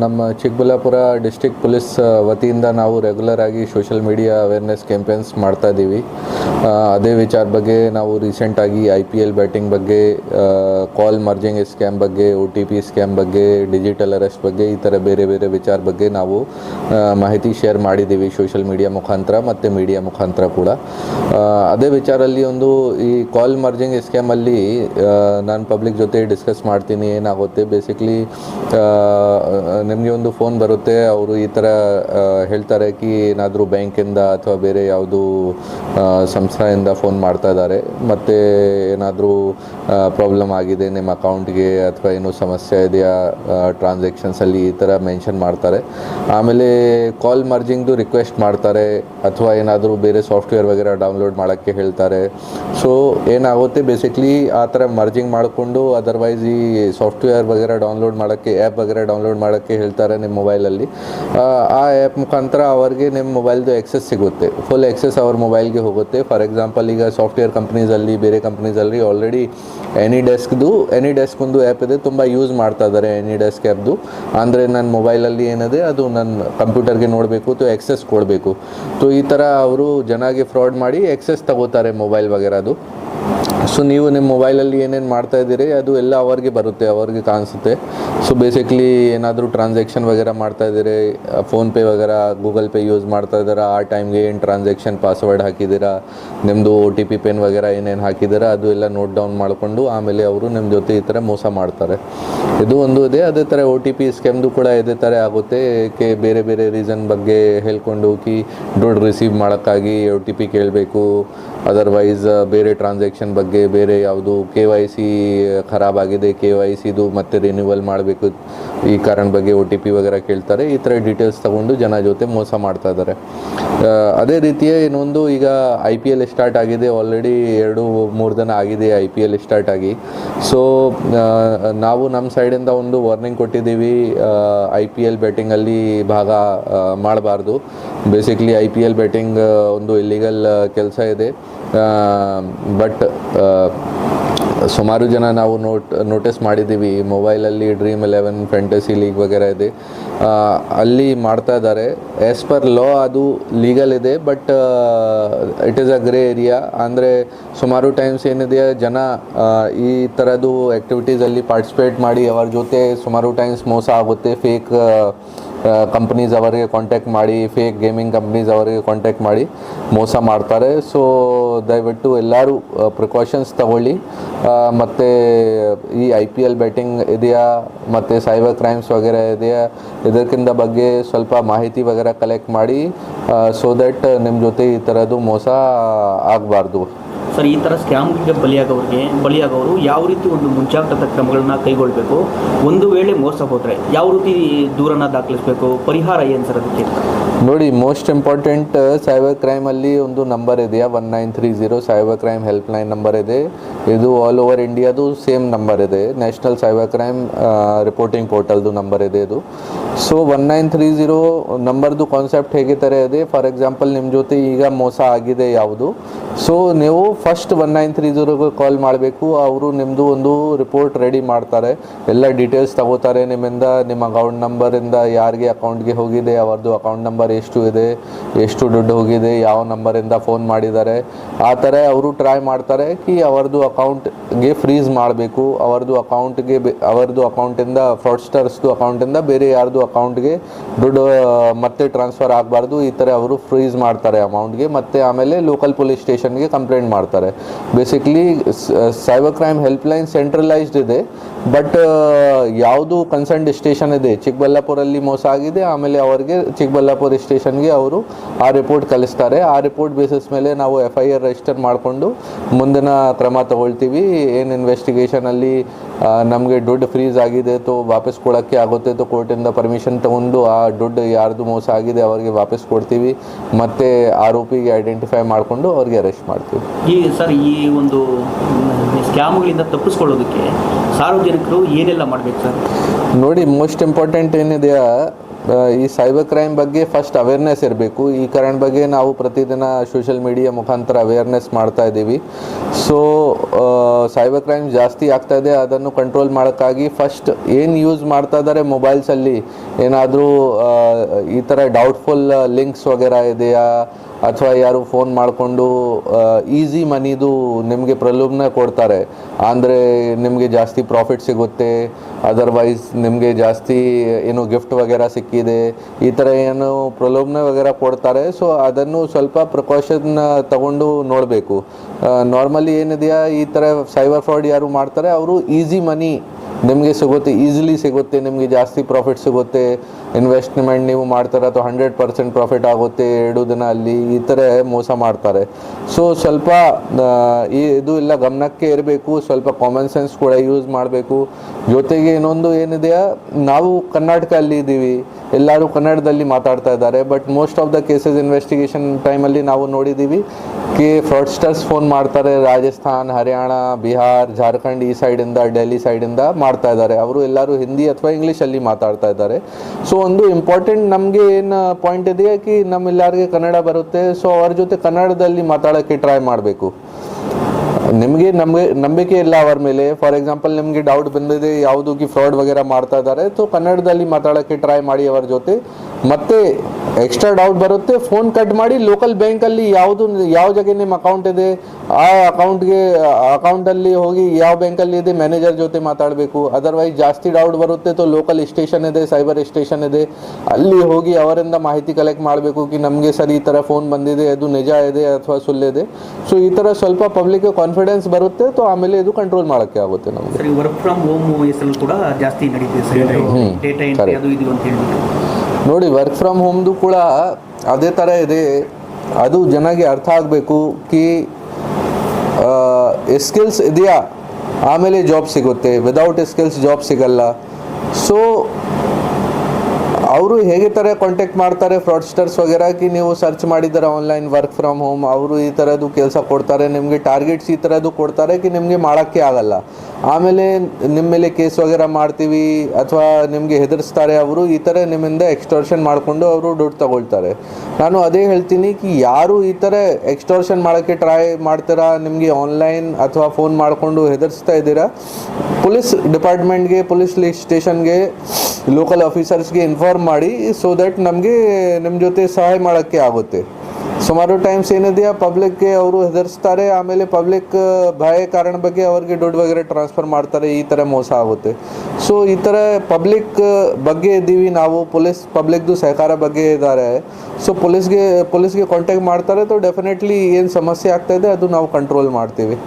ನಮ್ಮ Chikkaballapur district police ವತಿಯಿಂದ ನಾವು ರೆಗ್ಯುಲರ್ ಆಗಿ ಸೋಷಿಯಲ್ ಮೀಡಿಯಾ ಅವೇರ್ನೆಸ್ ಕ್ಯಾಂಪೇನ್ಸ್ ಮಾಡ್ತಾ ಇದ್ದೀವಿ. ಅದೇ ವಿಚಾರ ಬಗ್ಗೆ ನಾವು ರೀಸೆಂಟಾಗಿ ಐ ಪಿ ಎಲ್ ಬ್ಯಾಟಿಂಗ್ ಬಗ್ಗೆ ಕಾಲ್ ಮರ್ಜಿಂಗ್ ಸ್ಕ್ಯಾಮ್ ಬಗ್ಗೆ ಒ ಟಿ ಪಿ ಸ್ಕ್ಯಾಮ್ ಬಗ್ಗೆ ಡಿಜಿಟಲ್ ಅರೆಸ್ಟ್ ಬಗ್ಗೆ, ಈ ಥರ ಬೇರೆ ಬೇರೆ ವಿಚಾರ ಬಗ್ಗೆ ನಾವು ಮಾಹಿತಿ ಶೇರ್ ಮಾಡಿದ್ದೀವಿ ಸೋಷಿಯಲ್ ಮೀಡಿಯಾ ಮುಖಾಂತರ ಮತ್ತು ಮೀಡಿಯಾ ಮುಖಾಂತರ ಕೂಡ. ಅದೇ ವಿಚಾರಲ್ಲಿ ಒಂದು ಈ ಕಾಲ್ ಮರ್ಜಿಂಗ್ ಸ್ಕ್ಯಾಮಲ್ಲಿ ನಾನು ಪಬ್ಲಿಕ್ ಜೊತೆ ಡಿಸ್ಕಸ್ ಮಾಡ್ತೀನಿ ಏನಾಗುತ್ತೆ. ಬೇಸಿಕ್ಲಿ ನಿಮಗೆ ಒಂದು ಫೋನ್ ಬರುತ್ತೆ, ಅವರು ಈ ಥರ ಹೇಳ್ತಾರೆ ಕಿ ಏನಾದರೂ ಬ್ಯಾಂಕಿಂದ ಅಥವಾ ಬೇರೆ ಯಾವುದು ಸಂಸ್ಥೆಯಿಂದ ಫೋನ್ ಮಾಡ್ತಾ ಇದ್ದಾರೆ ಮತ್ತು ಏನಾದರೂ ಪ್ರಾಬ್ಲಮ್ ಆಗಿದೆ ನಿಮ್ಮ ಅಕೌಂಟ್ಗೆ ಅಥವಾ ಏನು ಸಮಸ್ಯೆ ಇದೆಯಾ ಟ್ರಾನ್ಸಾಕ್ಷನ್ಸಲ್ಲಿ ಈ ಥರ ಮೆನ್ಷನ್ ಮಾಡ್ತಾರೆ. ಆಮೇಲೆ ಕಾಲ್ ಮರ್ಜಿಂಗ್ದು ರಿಕ್ವೆಸ್ಟ್ ಮಾಡ್ತಾರೆ, ಅಥವಾ ಏನಾದರೂ ಬೇರೆ ಸಾಫ್ಟ್ವೇರ್ ವಗೇರ ಡೌನ್ಲೋಡ್ ಮಾಡೋಕ್ಕೆ ಹೇಳ್ತಾರೆ. ಸೊ ಏನಾಗುತ್ತೆ ಬೇಸಿಕ್ಲಿ ಆ ಥರ ಮರ್ಜಿಂಗ್ ಮಾಡಿಕೊಂಡು ಅದರ್ವೈಸ್ ಈ ಸಾಫ್ಟ್ವೇರ್ ವಗೇರ ಡೌನ್ಲೋಡ್ ಮಾಡೋಕ್ಕೆ ಆ್ಯಪ್ ವಗೇರ ಡೌನ್ಲೋಡ್ ಮಾಡೋಕ್ಕೆ ಹೇಳ್ತಾರೆ ನಿಮ್ಮ ಮೊಬೈಲಲ್ಲಿ. ಆ ಆ್ಯಪ್ ಮುಖಾಂತರ ಅವ್ರಿಗೆ ನಿಮ್ಮ ಮೊಬೈಲ್ದು ಎಕ್ಸೆಸ್ ಸಿಗುತ್ತೆ. ಫುಲ್ ಎಕ್ಸೆಸ್ ಅವ್ರ ಮೊಬೈಲ್ಗೆ ಹೋಗುತ್ತೆ. ಫಾರ್ ಎಕ್ಸಾಂಪಲ್ ಈಗ ಸಾಫ್ಟ್ವೇರ್ ಕಂಪ್ನೀಸಲ್ಲಿ ಬೇರೆ ಕಂಪ್ನೀಸಲ್ಲಿ ಆಲ್ರೆಡಿ ಎನಿ ಡೆಸ್ಕ್ದು ಎನಿ ಡೆಸ್ಕ್ ಒಂದು ಆ್ಯಪ್ ಇದೆ, ತುಂಬ ಯೂಸ್ ಮಾಡ್ತಾ ಇದ್ದಾರೆ ಎನಿ ಡೆಸ್ಕ್ ಆ್ಯಪ್ದು ಅಂದರೆ ನನ್ನ ಮೊಬೈಲಲ್ಲಿ ಏನಿದೆ, ಅದು ನನ್ನ ಕಂಪ್ಯೂಟರ್ಗೆ ನೋಡಬೇಕು, ಅಥವಾ ಎಕ್ಸೆಸ್ ಕೊಡಬೇಕು. ಸೊ ಈ ಥರ ಅವರು ಜನಗೆ ಫ್ರಾಡ್ ಮಾಡಿ ಎಕ್ಸೆಸ್ ತಗೋತಾರೆ ಮೊಬೈಲ್ ವಗೇರದು. ಸೊ ನೀವು ನಿಮ್ಮ ಮೊಬೈಲಲ್ಲಿ ಏನೇನು ಮಾಡ್ತಾ ಇದ್ದೀರಿ, ಅದು ಎಲ್ಲ ಅವ್ರಿಗೆ ಬರುತ್ತೆ, ಅವ್ರಿಗೆ ಕಾಣಿಸುತ್ತೆ. ಸೊ ಬೇಸಿಕ್ಲಿ ಏನಾದರೂ ಟ್ರಾನ್ಸಾಕ್ಷನ್ ವಗೇರ ಮಾಡ್ತಾ ಇದ್ದೀರಿ ಫೋನ್ಪೇ ವಗೇರ ಗೂಗಲ್ ಪೇ ಯೂಸ್ ಮಾಡ್ತಾ ಇದ್ದೀರಾ, ಆ ಟೈಮ್ಗೆ ಏನು ಟ್ರಾನ್ಸಾಕ್ಷನ್ ಪಾಸ್ವರ್ಡ್ ಹಾಕಿದ್ದೀರಾ ನಿಮ್ಮದು ಒ ಟಿ ಪಿ ಪೆನ್ ವಗೇರ ಏನೇನು ಹಾಕಿದ್ದೀರಾ, ಅದು ಎಲ್ಲ ನೋಟ್ ಡೌನ್ ಮಾಡಿಕೊಂಡು ಆಮೇಲೆ ಅವರು ನಿಮ್ಮ ಜೊತೆ ಈ ಥರ ಮೋಸ ಮಾಡ್ತಾರೆ. ಇದು ಒಂದು ಇದೆ, ಅದೇ ಥರ ಒ ಟಿ ಪಿ ಸ್ಕೆಮ್ದು ಕೂಡ ಇದೇ ಥರ ಆಗುತ್ತೆ, ಏಕೆ ಬೇರೆ ಬೇರೆ ರೀಸನ್ ಬಗ್ಗೆ ಹೇಳ್ಕೊಂಡು ಹೋಗಿ ದುಡ್ಡು ರಿಸೀವ್ ಮಾಡೋಕ್ಕಾಗಿ ಒ ಟಿ ಪಿ ಕೇಳಬೇಕು ಅದರ್ವೈಸ್ ಬೇರೆ ಟ್ರಾನ್ಸಾಕ್ಷನ್ ಬಗ್ಗೆ ಬೇರೆ ಯಾವುದು ಕೆ ವೈ ಸಿ ಖರಾಬಾಗಿದೆ ಕೆ ವೈ ಸಿದು ಮತ್ತೆ ರಿನ್ಯೂವಲ್ ಮಾಡಬೇಕು. ಈ ಕಾರಣ ಬಗ್ಗೆ ಒ ಟಿ ಪಿ ವಗರ ಕೇಳ್ತಾರೆ. ಈ ಥರ ಡೀಟೇಲ್ಸ್ ತಗೊಂಡು ಜನ ಜೊತೆ ಮೋಸ ಮಾಡ್ತಾ ಇದ್ದಾರೆ ಅದೇ ರೀತಿಯ ಇನ್ನೊಂದು ಈಗ ಐ ಪಿ ಎಲ್ ಸ್ಟಾರ್ಟ್ ಆಗಿದೆ. ಆಲ್ರೆಡಿ ಎರಡು, ಮೂರು ದಿನ ಆಗಿದೆ ಐ ಪಿ ಎಲ್ ಸ್ಟಾರ್ಟ್ ಆಗಿ. ಸೊ ನಾವು ನಮ್ಮ ಸೈಡಿಂದ ಒಂದು ವಾರ್ನಿಂಗ್ ಕೊಟ್ಟಿದ್ದೀವಿ. ಐ ಪಿ ಎಲ್ ಬ್ಯಾಟಿಂಗಲ್ಲಿ ಭಾಗ ಮಾಡಬಾರ್ದು. Basically I P L betting ಒಂದು ಇಲ್ಲಿಗಲ್ ಕೆಲಸ ಇದೆ. ಬಟ್ ಸುಮಾರು ಜನ ನಾವು ನೋಟ್ ನೋಟಿಸ್ ಮಾಡಿದ್ದೀವಿ. ಮೊಬೈಲಲ್ಲಿ ಡ್ರೀಮ್ ಎಲೆವೆನ್ ಫ್ಯಾಂಟಸಿ ಲೀಗ್ ವಗೇರೆ ಇದೆ. ಅಲ್ಲಿ ಮಾಡ್ತಾ ಇದ್ದಾರೆ. ಆ್ಯಸ್ ಪರ್ ಲಾ ಅದು ಲೀಗಲ್ ಇದೆ but it is a grey area ಅಂದರೆ ಸುಮಾರು ಟೈಮ್ಸ್ ಏನಿದೆ ಜನ ಈ ಥರದ್ದು ಆ್ಯಕ್ಟಿವಿಟೀಸಲ್ಲಿ ಪಾರ್ಟಿಸಿಪೇಟ್ ಮಾಡಿ, ಅವ್ರ ಜೊತೆ ಸುಮಾರು ಟೈಮ್ಸ್ ಮೋಸ ಆಗುತ್ತೆ ಫೇಕ್ ಕಂಪ್ನೀಸ್ ಅವರಿಗೆ ಕಾಂಟ್ಯಾಕ್ಟ್ ಮಾಡಿ ಫೇಕ್ ಗೇಮಿಂಗ್ ಕಂಪ್ನೀಸ್ ಅವರಿಗೆ ಕಾಂಟ್ಯಾಕ್ಟ್ ಮಾಡಿ ಮೋಸ ಮಾಡ್ತಾರೆ. ಸೊ ದಯವಿಟ್ಟು ಎಲ್ಲರೂ ಪ್ರಿಕಾಷನ್ಸ್ ತಗೊಳ್ಳಿ. ಮತ್ತು ಈ ಐ ಪಿ ಎಲ್ ಬ್ಯಾಟಿಂಗ್ ಇದೆಯಾ? ಮತ್ತು ಸೈಬರ್ ಕ್ರೈಮ್ಸ್ ವಗೇರೆ ಇದೆಯಾ? ಇದಕ್ಕಿಂತ ಬಗ್ಗೆ ಸ್ವಲ್ಪ ಮಾಹಿತಿ ವಗೇರೆ ಕಲೆಕ್ಟ್ ಮಾಡಿ ಸೊ ದಟ್ ನಿಮ್ಮ ಜೊತೆ ಈ ಥರದ್ದು ಮೋಸ ಆಗಬಾರ್ದು. ಸರ್, ಈ ಥರ ಸ್ಕ್ಯಾಮ್ಗೆ ಬಲಿಯಾಗೋರಿಗೆ ಬಲಿಯಾಗೋರು ಯಾವ ರೀತಿ ಒಂದು ಮುಂಜಾಗ್ರತಾ ಕ್ರಮಗಳನ್ನ ಕೈಗೊಳ್ಳಬೇಕು ಒಂದು ವೇಳೆ ಮೋಸ ಹೋದರೆ ಯಾವ ರೀತಿ ದೂರನ ದಾಖಲಿಸಬೇಕು? ಪರಿಹಾರ ಏನು ಸರ್ ಅದಕ್ಕೆ? ನೋಡಿ ಮೋಸ್ಟ್ ಇಂಪಾರ್ಟೆಂಟ್ ಸೈಬರ್ ಕ್ರೈಮಲ್ಲಿ ಒಂದು ನಂಬರ್ ಇದೆಯಾ one nine three zero cyber crime helpline number ಇದೆ. ಇದು ಆಲ್ ಓವರ್ ಇಂಡಿಯಾದು ಸೇಮ್ ನಂಬರ್ ಇದೆ. ನ್ಯಾಷನಲ್ ಸೈಬರ್ ಕ್ರೈಮ್ ರಿಪೋರ್ಟಿಂಗ್ ಪೋರ್ಟಲ್ದು ನಂಬರ್ ಇದೆ ಇದು. So one nine three zero ನಂಬರ್ದು concept ಹೇಗೆ ಥರ ಇದೆ ಫಾರ್ ಎಕ್ಸಾಂಪಲ್ ನಿಮ್ಮ ಜೊತೆ ಈಗ ಮೋಸ ಆಗಿದೆ ಯಾವುದು. ಸೊ ನೀವು ಫಸ್ಟ್ ಒನ್ ನೈನ್ ತ್ರೀ ಜೀರೋಗೆ ಕಾಲ್ ಮಾಡಬೇಕು. ಅವರು ನಿಮ್ಮದು ಒಂದು ರಿಪೋರ್ಟ್ ರೆಡಿ ಮಾಡ್ತಾರೆ. ಎಲ್ಲ ಡೀಟೇಲ್ಸ್ ತಗೋತಾರೆ ನಿಮ್ಮಿಂದ. ನಿಮ್ಮ ಅಕೌಂಟ್ ನಂಬರಿಂದ ಯಾರಿಗೆ ಅಕೌಂಟ್ಗೆ ಹೋಗಿದೆ ಅವ್ರದ್ದು ಅಕೌಂಟ್ ನಂಬರ್ ಎಷ್ಟು ಇದೆ, ಎಷ್ಟು ದುಡ್ಡು ಹೋಗಿದೆ, ಯಾವ ನಂಬರಿಂದ ಫೋನ್ ಮಾಡಿದ್ದಾರೆ. ಆ ಥರ ಅವರು ಟ್ರೈ ಮಾಡ್ತಾರೆ. ಕಿ ಅವರದ್ದು ಅಕೌಂಟ್ಗೆ ಫ್ರೀಸ್ ಮಾಡಬೇಕು. ಅವರದು ಅಕೌಂಟ್ಗೆ ಅವರದು ಅಕೌಂಟಿಂದ ಫ್ರಾಡ್ಸ್ಟರ್ಸ್ದು ಅಕೌಂಟಿಂದ ಬೇರೆ ಯಾರ್ದು ಅಕೌಂಟ್ಗೆ ದುಡ್ಡು ಮತ್ತೆ ಟ್ರಾನ್ಸ್ಫರ್ ಆಗಬಾರ್ದು. ಈ ಥರ ಅವರು ಫ್ರೀಸ್ ಮಾಡ್ತಾರೆ ಅಮೌಂಟ್ಗೆ ಮತ್ತು ಆಮೇಲೆ ಲೋಕಲ್ ಪೊಲೀಸ್ ಸ್ಟೇಷನ್ಗೆ ಕಂಪ್ಲೇಂಟ್ ಮಾಡ್ತಾರೆ. Basically cyber crime helpline centralised ಇದೆ. ಬಟ್ ಯಾವುದು ಕನ್ಸರ್ನ್ಡ್ ಸ್ಟೇಷನ್ ಇದೆ? ಚಿಕ್ಕಬಳ್ಳಾಪುರಲ್ಲಿ ಮೋಸ ಆಗಿದೆ. ಆಮೇಲೆ ಅವರಿಗೆ ಚಿಕ್ಕಬಳ್ಳಾಪುರ ಸ್ಟೇಷನ್ಗೆ ಅವರು ಆ ರಿಪೋರ್ಟ್ ಕಳಿಸ್ತಾರೆ. ಆ ರಿಪೋರ್ಟ್ ಬೇಸಿಸ್ ಮೇಲೆ ನಾವು ಎಫ್ ಐ ಆರ್ ರಿಜಿಸ್ಟರ್ ಮಾಡಿಕೊಂಡು ಮುಂದಿನ ಕ್ರಮ ತಗೊಳ್ತೀವಿ. ಏನು ಇನ್ವೆಸ್ಟಿಗೇಷನಲ್ಲಿ ನಮಗೆ ದುಡ್ಡು ಫ್ರೀಸ್ ಆಗಿದೆ ತೋ ವಾಪಸ್ ಕೊಡೋಕ್ಕೆ ಆಗುತ್ತೆ ತೋ ಕೋರ್ಟಿಂದ ಪರ್ಮಿಷನ್ ತಗೊಂಡು ಆ ದುಡ್ಡು ಯಾರ್ದು ಮೋಸ ಆಗಿದೆ ಅವರಿಗೆ ವಾಪಸ್ ಕೊಡ್ತೀವಿ. ಮತ್ತೆ ಆರೋಪಿಗೆ ಐಡೆಂಟಿಫೈ ಮಾಡಿಕೊಂಡು ಅವ್ರಿಗೆ ಅರೆಸ್ಟ್ ಮಾಡ್ತೀವಿ. ಈ ಸರ್ ಈ ಒಂದು ಸ್ಕ್ಯಾಮ್ಗಳಿಂದ ತಪ್ಪಿಸ್ಕೊಳ್ಳೋದಕ್ಕೆ ಸಾರ್ವಜನಿಕರು ಏನೆಲ್ಲ ಮಾಡಬೇಕು ಸರ್? ನೋಡಿ ಮೋಸ್ಟ್ ಇಂಪಾರ್ಟೆಂಟ್ ಏನಿದೆಯಾ ಈ ಸೈಬರ್ ಕ್ರೈಮ್ ಬಗ್ಗೆ ಫಸ್ಟ್ ಅವೇರ್ನೆಸ್ ಇರಬೇಕು. ಈ ಕಾರಣ ಬಗ್ಗೆ ನಾವು ಪ್ರತಿದಿನ ಸೋಷಿಯಲ್ ಮೀಡಿಯಾ ಮುಖಾಂತರ ಅವೇರ್ನೆಸ್ ಮಾಡ್ತಾ ಇದ್ದೀವಿ. ಸೊ ಸೈಬರ್ ಕ್ರೈಮ್ ಜಾಸ್ತಿ ಆಗ್ತಾ ಇದೆ. ಅದನ್ನು ಕಂಟ್ರೋಲ್ ಮಾಡೋಕ್ಕಾಗಿ ಫಸ್ಟ್ ಏನು ಯೂಸ್ ಮಾಡ್ತಾ ಇದ್ದಾರೆ ಮೊಬೈಲ್ಸಲ್ಲಿ ಏನಾದರೂ ಈ ಥರ ಡೌಟ್ಫುಲ್ ಲಿಂಕ್ಸ್ ವಗೇರ ಇದೆಯಾ? ಅಥವಾ ಯಾರು ಫೋನ್ ಮಾಡಿಕೊಂಡು ಈಸಿ ಮನಿದು ನಿಮಗೆ ಪ್ರಲೋಭನ ಕೊಡ್ತಾರೆ. ಅಂದರೆ ನಿಮಗೆ ಜಾಸ್ತಿ ಪ್ರಾಫಿಟ್ ಸಿಗುತ್ತೆ ಅದರ್ವೈಸ್ ನಿಮಗೆ ಜಾಸ್ತಿ ಏನು ಗಿಫ್ಟ್ ವಗೇರ ಸಿಕ್ಕಿದೆ, ಈ ಥರ ಏನು ಪ್ರಲೋಭನೆ ವಗೇರ ಕೊಡ್ತಾರೆ. ಸೊ ಅದನ್ನು ಸ್ವಲ್ಪ ಪ್ರಿಕಾಷನ್ ತಗೊಂಡು ನೋಡಬೇಕು. ನಾರ್ಮಲಿ ಏನಿದೆಯಾ, ಈ ಥರ ಸೈಬರ್ ಫ್ರಾಡ್ ಯಾರು ಮಾಡ್ತಾರೆ, ಅವರು ಈಸಿ ಮನಿ ನಿಮಗೆ ಸಿಗುತ್ತೆ ಈಸಿಲಿ ಸಿಗುತ್ತೆ, ನಿಮಗೆ ಜಾಸ್ತಿ ಪ್ರಾಫಿಟ್ ಸಿಗುತ್ತೆ ಇನ್ವೆಸ್ಟ್ಮೆಂಟ್ ನೀವು ಮಾಡ್ತಾರೆ ಅಥವಾ ಹಂಡ್ರೆಡ್ ಪರ್ಸೆಂಟ್ ಪ್ರಾಫಿಟ್ ಆಗುತ್ತೆ ಎರಡು ದಿನ ಅಲ್ಲಿ, ಈ ಥರ ಮೋಸ ಮಾಡ್ತಾರೆ. ಸೊ ಸ್ವಲ್ಪ ಇದು ಎಲ್ಲ ಗಮನಕ್ಕೆ ಇರಬೇಕು, ಸ್ವಲ್ಪ ಕಾಮನ್ ಸೆನ್ಸ್ ಕೂಡ ಯೂಸ್ ಮಾಡಬೇಕು. ಜೊತೆಗೆ ಇನ್ನೊಂದು ಏನಿದೆಯಾ, ನಾವು ಕರ್ನಾಟಕ ಅಲ್ಲಿ ಇದ್ದೀವಿ, ಎಲ್ಲರೂ ಕನ್ನಡದಲ್ಲಿ ಮಾತಾಡ್ತಾ ಇದ್ದಾರೆ but most of the cases investigation ಟೈಮಲ್ಲಿ ನಾವು ನೋಡಿದ್ದೀವಿ, ಕೆ ಫ್ರಾಡ್ಸ್ಟರ್ಸ್ ಫೋನ್ ಮಾಡ್ತಾರೆ, ರಾಜಸ್ಥಾನ್, ಹರಿಯಾಣ, ಬಿಹಾರ್, ಜಾರ್ಖಂಡ್ ಈ ಸೈಡಿಂದ ಡೆಲ್ಲಿ ಸೈಡಿಂದ ಮಾಡ್ತಾ ಇದ್ದಾರೆ. ಅವರು ಎಲ್ಲರೂ ಹಿಂದಿ ಅಥವಾ ಇಂಗ್ಲೀಷಲ್ಲಿ ಮಾತಾಡ್ತಾ ಇದ್ದಾರೆ. ಸೊ ಒಂದು ಇಂಪಾರ್ಟೆಂಟ್ ನಮಗೆ ಏನು ಪಾಯಿಂಟ್ ಇದೆ ಕಿ ನಮ್ಮೆಲ್ಲರಿಗೆ ಕನ್ನಡ ಬರುತ್ತೆ? ಸೊ ಅವ್ರ ಜೊತೆ ಕನ್ನಡದಲ್ಲಿ ಮಾತಾಡೋಕ್ಕೆ ಟ್ರೈ ಮಾಡಬೇಕು. ನಿಮಗೆ ನಮಗೆ ನಂಬಿಕೆ ಇಲ್ಲ ಅವರ ಮೇಲೆ. ಫಾರ್ ಎಕ್ಸಾಂಪಲ್ ನಿಮಗೆ ಡೌಟ್ ಬಂದಿದೆ, ಯಾವುದು ಕಿ ಫ್ರಾಡ್ ವಗೇರ ಮಾಡ್ತಾ ಇದ್ದಾರೆ. ಸೊ ಕನ್ನಡದಲ್ಲಿ ಮಾತಾಡೋಕ್ಕೆ ಟ್ರೈ ಮಾಡಿ ಅವರ ಜೊತೆ. ಮತ್ತೆ ಎಕ್ಸ್ಟ್ರಾ ಡೌಟ್ ಬರುತ್ತೆ ಫೋನ್ ಕಟ್ ಮಾಡಿ ಲೋಕಲ್ ಬ್ಯಾಂಕಲ್ಲಿ ಯಾವ್ದು ಯಾವ ಜಾಗ ನಿಮ್ಮ ಅಕೌಂಟ್ ಇದೆ ಆ ಅಕೌಂಟ್ಗೆ ಅಕೌಂಟಲ್ಲಿ ಹೋಗಿ ಯಾವ ಬ್ಯಾಂಕಲ್ಲಿ ಇದೆ ಮ್ಯಾನೇಜರ್ ಜೊತೆ ಮಾತಾಡಬೇಕು. ಅದರ್ವೈಸ್ ಜಾಸ್ತಿ ಡೌಟ್ ಬರುತ್ತೆ ತೋ ಲೋಕಲ್ ಸ್ಟೇಷನ್ ಇದೆ ಸೈಬರ್ ಸ್ಟೇಷನ್ ಇದೆ. ಅಲ್ಲಿ ಹೋಗಿ ಅವರಿಂದ ಮಾಹಿತಿ ಕಲೆಕ್ಟ್ ಮಾಡಬೇಕು ಕಿ ನಮಗೆ ಸರಿ ಈ ಥರ ಫೋನ್ ಬಂದಿದೆ ಅದು ನಿಜ ಇದೆ ಅಥವಾ ಸುಳ್ಳಿದೆ ಸೊ ಈ ಥರ ಸ್ವಲ್ಪ ಪಬ್ಲಿಕ್ಗೆ ಕಾನ್ಫಿಡೆನ್ಸ್ ಬರುತ್ತೆ ಸೊ ಆಮೇಲೆ ಇದು ಕಂಟ್ರೋಲ್ ಮಾಡೋಕ್ಕೆ ಆಗುತ್ತೆ ನಮಗೆ. ವರ್ಕ್ ಫ್ರಮ್ ಹೋಮ್ ಕೂಡ ಜಾಸ್ತಿ ನಡೀತಿದೆ ನೋಡಿ ವರ್ಕ್ ಫ್ರಮ್ ಹೋಮ್ದು ಕೂಡ ಅದೇ ಥರ ಇದೆ. ಅದು ಜನಗೆ ಅರ್ಥ ಆಗಬೇಕು ಕಿ ಸ್ಕಿಲ್ಸ್ ಇದೆಯಾ? ಆಮೇಲೆ ಜಾಬ್ ಸಿಗುತ್ತೆ. ವಿದೌಟ್ ಸ್ಕಿಲ್ಸ್ ಜಾಬ್ ಸಿಗಲ್ಲ. ಸೊ ಅವರು ಹೇಗೆ ಥರ ಕಾಂಟ್ಯಾಕ್ಟ್ ಮಾಡ್ತಾರೆ ಫ್ರಾಡ್ಸ್ಟರ್ಸ್ ವಗೇರಾಕಿ ನೀವು ಸರ್ಚ್ ಮಾಡಿದ್ದಾರೆ ಆನ್ಲೈನ್ ವರ್ಕ್ ಫ್ರಮ್ ಹೋಮ್ ಅವರು ಈ ಥರದ್ದು ಕೆಲಸ ಕೊಡ್ತಾರೆ, ನಿಮಗೆ ಟಾರ್ಗೆಟ್ಸ್ ಈ ಥರದ್ದು ಕೊಡ್ತಾರೆ ಕಿ ನಿಮಗೆ ಮಾಡೋಕ್ಕೆ ಆಗಲ್ಲ. ಆಮೇಲೆ ನಿಮ್ಮ ಮೇಲೆ ಕೇಸ್ ವಗೇರ ಮಾಡ್ತೀವಿ ಅಥವಾ ನಿಮಗೆ ಹೆದರ್ಸ್ತಾರೆ ಅವರು, ಈ ಥರ ನಿಮ್ಮಿಂದ ಎಕ್ಸ್ಟೋರ್ಷನ್ ಮಾಡಿಕೊಂಡು ಅವರು ದುಡ್ಡು ತಗೊಳ್ತಾರೆ. ನಾನು ಅದೇ ಹೇಳ್ತೀನಿ ಕಿ ಯಾರು ಈ ಥರ ಎಕ್ಸ್ಟೋರ್ಷನ್ ಮಾಡೋಕ್ಕೆ ಟ್ರೈ ಮಾಡ್ತೀರಾ, ನಿಮಗೆ ಆನ್ಲೈನ್ ಅಥವಾ ಫೋನ್ ಮಾಡಿಕೊಂಡು ಹೆದರ್ಸ್ತಾ ಇದ್ದೀರಾ, ಪೊಲೀಸ್ ಡಿಪಾರ್ಟ್ಮೆಂಟ್ಗೆ ಪೊಲೀಸ್ ಸ್ಟೇಷನ್ಗೆ ಲೋಕಲ್ ಆಫೀಸರ್ಸ್ಗೆ ಇನ್ಫಾರ್ಮ್ ಮಾಡಿ ಸೊ ದಟ್ ನಮಗೆ ನಿಮ್ಮ ಜೊತೆ ಸಹಾಯ ಮಾಡೋಕ್ಕೆ ಆಗುತ್ತೆ. ಸುಮಾರು ಟೈಮ್ಸ್ ಏನಿದೆಯಾ ಪಬ್ಲಿಕ್ಗೆ ಅವರು ಹೆದರ್ಸ್ತಾರೆ, ಆಮೇಲೆ ಪಬ್ಲಿಕ್ ಭಯ ಕಾರಣ ಬಗ್ಗೆ ಅವ್ರಿಗೆ ದುಡ್ಡು ವಗೇರೆ ಟ್ರಾನ್ಸ್ಫರ್ ಮಾಡ್ತಾರೆ, ಈ ಥರ ಮೋಸ ಆಗುತ್ತೆ. ಸೊ ಈ ಥರ ಪಬ್ಲಿಕ್ ಬಗ್ಗೆ ಇದ್ದೀವಿ ನಾವು ಪೊಲೀಸ್ ಪಬ್ಲಿಕ್ದು ಸಹಕಾರ ಬಗ್ಗೆ ಇದ್ದಾರೆ. ಸೊ ಪೊಲೀಸ್ಗೆ ಪೊಲೀಸ್ಗೆ ಕಾಂಟ್ಯಾಕ್ಟ್ ಮಾಡ್ತಾರೆ ಸೊ ಡೆಫಿನೆಟ್ಲಿ ಏನು ಸಮಸ್ಯೆ ಆಗ್ತಾಯಿದೆ ಅದು ನಾವು ಕಂಟ್ರೋಲ್ ಮಾಡ್ತೀವಿ.